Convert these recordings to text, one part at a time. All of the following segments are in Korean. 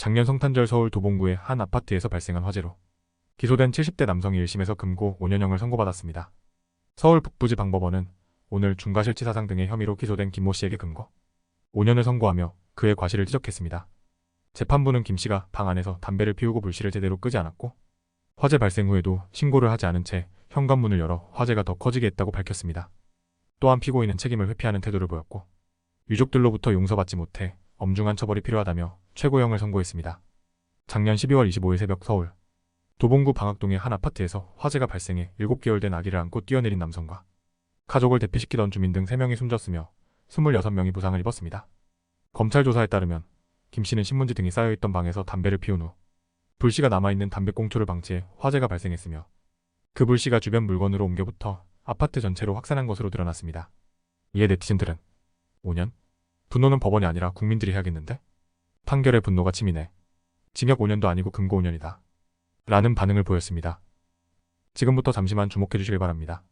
작년 성탄절 서울 도봉구의 한 아파트에서 발생한 화재로 기소된 70대 남성이 1심에서 금고 5년형을 선고받았습니다. 서울 북부지 방법원은 오늘 중과실치사상 등의 혐의로 기소된 김모 씨에게 금고 5년을 선고하며 그의 과실을 지적했습니다. 재판부는 김 씨가 방 안에서 담배를 피우고 불씨를 제대로 끄지 않았고 화재 발생 후에도 신고를 하지 않은 채 현관문을 열어 화재가 더 커지게 했다고 밝혔습니다. 또한 피고인은 책임을 회피하는 태도를 보였고 유족들로부터 용서받지 못해 엄중한 처벌이 필요하다며 최고형을 선고했습니다. 작년 12월 25일 새벽 서울 도봉구 방학동의 한 아파트에서 화재가 발생해 7개월 된 아기를 안고 뛰어내린 남성과 가족을 대피시키던 주민 등 3명이 숨졌으며 26명이 부상을 입었습니다. 검찰 조사에 따르면 김 씨는 신문지 등이 쌓여있던 방에서 담배를 피운 후 불씨가 남아있는 담배꽁초를 방치해 화재가 발생했으며 그 불씨가 주변 물건으로 옮겨붙어 아파트 전체로 확산한 것으로 드러났습니다. 이에 네티즌들은 5년? 분노는 법원이 아니라 국민들이 해야겠는데? 판결에 분노가 치미네. 징역 5년도 아니고 금고 5년이다. 라는 반응을 보였습니다. 지금부터 잠시만 주목해 주시길 바랍니다.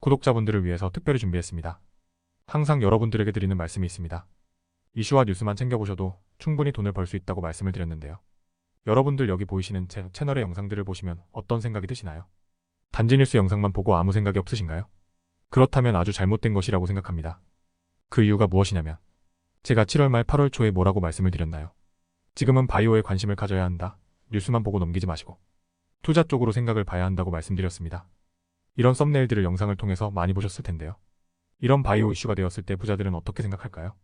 구독자분들을 위해서 특별히 준비했습니다. 항상 여러분들에게 드리는 말씀이 있습니다. 이슈와 뉴스만 챙겨보셔도 충분히 돈을 벌 수 있다고 말씀을 드렸는데요. 여러분들 여기 보이시는 제 채널의 영상들을 보시면 어떤 생각이 드시나요? 단지 뉴스 영상만 보고 아무 생각이 없으신가요? 그렇다면 아주 잘못된 것이라고 생각합니다. 그 이유가 무엇이냐면 제가 7월 말 8월 초에 뭐라고 말씀을 드렸나요? 지금은 바이오에 관심을 가져야 한다. 뉴스만 보고 넘기지 마시고 투자 쪽으로 생각을 봐야 한다고 말씀드렸습니다. 이런 썸네일들을 영상을 통해서 많이 보셨을 텐데요. 이런 바이오 이슈가 되었을 때 부자들은 어떻게 생각할까요?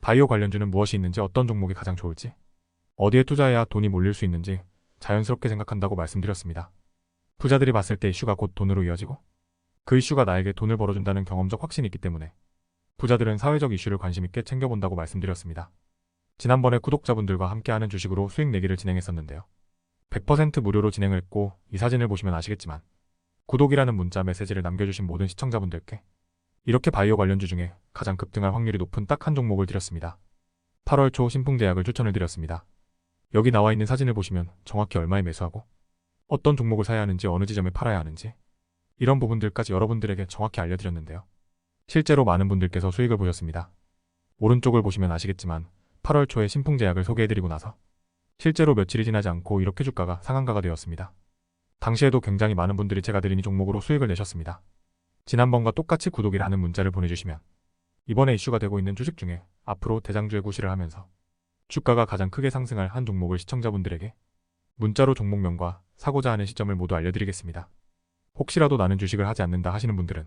바이오 관련주는 무엇이 있는지 어떤 종목이 가장 좋을지 어디에 투자해야 돈이 몰릴 수 있는지 자연스럽게 생각한다고 말씀드렸습니다. 부자들이 봤을 때 이슈가 곧 돈으로 이어지고 그 이슈가 나에게 돈을 벌어준다는 경험적 확신이 있기 때문에 부자들은 사회적 이슈를 관심 있게 챙겨본다고 말씀드렸습니다. 지난번에 구독자분들과 함께하는 주식으로 수익 내기를 진행했었는데요. 100% 무료로 진행을 했고 이 사진을 보시면 아시겠지만 구독이라는 문자 메시지를 남겨주신 모든 시청자분들께 이렇게 바이오 관련주 중에 가장 급등할 확률이 높은 딱 한 종목을 드렸습니다. 8월 초 신풍제약을 추천을 드렸습니다. 여기 나와 있는 사진을 보시면 정확히 얼마에 매수하고 어떤 종목을 사야 하는지 어느 지점에 팔아야 하는지 이런 부분들까지 여러분들에게 정확히 알려드렸는데요. 실제로 많은 분들께서 수익을 보셨습니다. 오른쪽을 보시면 아시겠지만 8월 초에 신풍제약을 소개해드리고 나서 실제로 며칠이 지나지 않고 이렇게 주가가 상한가가 되었습니다. 당시에도 굉장히 많은 분들이 제가 드린 이 종목으로 수익을 내셨습니다. 지난번과 똑같이 구독이라는 문자를 보내주시면 이번에 이슈가 되고 있는 주식 중에 앞으로 대장주의 구실을 하면서 주가가 가장 크게 상승할 한 종목을 시청자분들에게 문자로 종목명과 사고자 하는 시점을 모두 알려드리겠습니다. 혹시라도 나는 주식을 하지 않는다 하시는 분들은